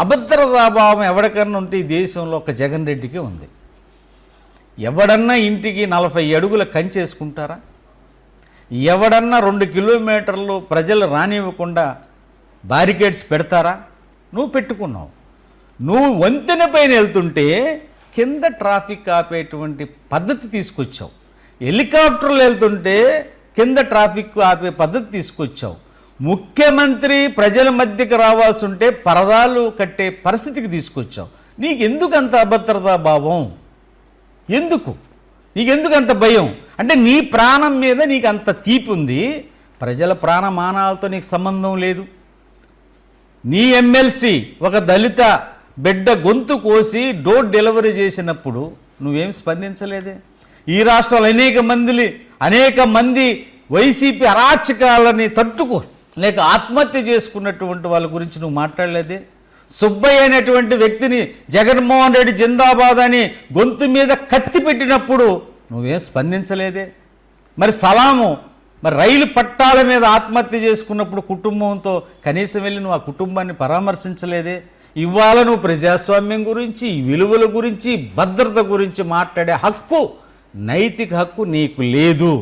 అభద్రతాభావం ఎవరికన్నా ఉంటే ఈ దేశంలో ఒక జగన్ రెడ్డికి ఉంది. ఎవడన్నా ఇంటికి నలభై అడుగుల కంచేసుకుంటారా ఎవడన్నా రెండు కిలోమీటర్లు ప్రజలు రానివ్వకుండా బారికేడ్స్ పెడతారా? నువ్వు పెట్టుకున్నావు. నువ్వు వంతెన పైన వెళ్తుంటే కింద ట్రాఫిక్ ఆపేటువంటి పద్ధతి తీసుకొచ్చావు. హెలికాప్టర్లు వెళ్తుంటే కింద ట్రాఫిక్ ఆపే పద్ధతి తీసుకొచ్చావు. ముఖ్యమంత్రి ప్రజల మధ్యకి రావాల్సి ఉంటే పరదాలు కట్టే పరిస్థితికి తీసుకొచ్చాం నీకు ఎందుకు అంత అభద్రతా భావం? ఎందుకు? నీకెందుకు అంత భయం? అంటే నీ ప్రాణం మీద నీకు అంత తీపి ఉంది ప్రజల ప్రాణమానాలతో నీకు సంబంధం లేదు. నీ ఎమ్మెల్సీ ఒక దళిత బిడ్డ గొంతు కోసి డోర్ డెలివరీ చేసినప్పుడు నువ్వేం స్పందించలేదే? ఈ రాష్ట్రాలు అనేక మందిని అనేక మంది వైసీపీ అరాచకాలని తట్టుకో. లేక ఆత్మహత్య చేసుకున్నటువంటి వాళ్ళ గురించి నువ్వు మాట్లాడలేదే? సుబ్బయ్య అనేటువంటి వ్యక్తిని జగన్మోహన్ రెడ్డి జిందాబాద్ అని గొంతు మీద కత్తి పెట్టినప్పుడు నువ్వేం స్పందించలేదే? మరి సలాము మరి రైలు పట్టాల మీద ఆత్మహత్య చేసుకున్నప్పుడు కుటుంబంతో కనీసం వెళ్ళి నువ్వు ఆ కుటుంబాన్ని పరామర్శించలేదే? ఇవాళ నువ్వు ప్రజాస్వామ్యం గురించి విలువల గురించి భద్రత గురించి మాట్లాడే హక్కు నైతిక హక్కు నీకు లేదు.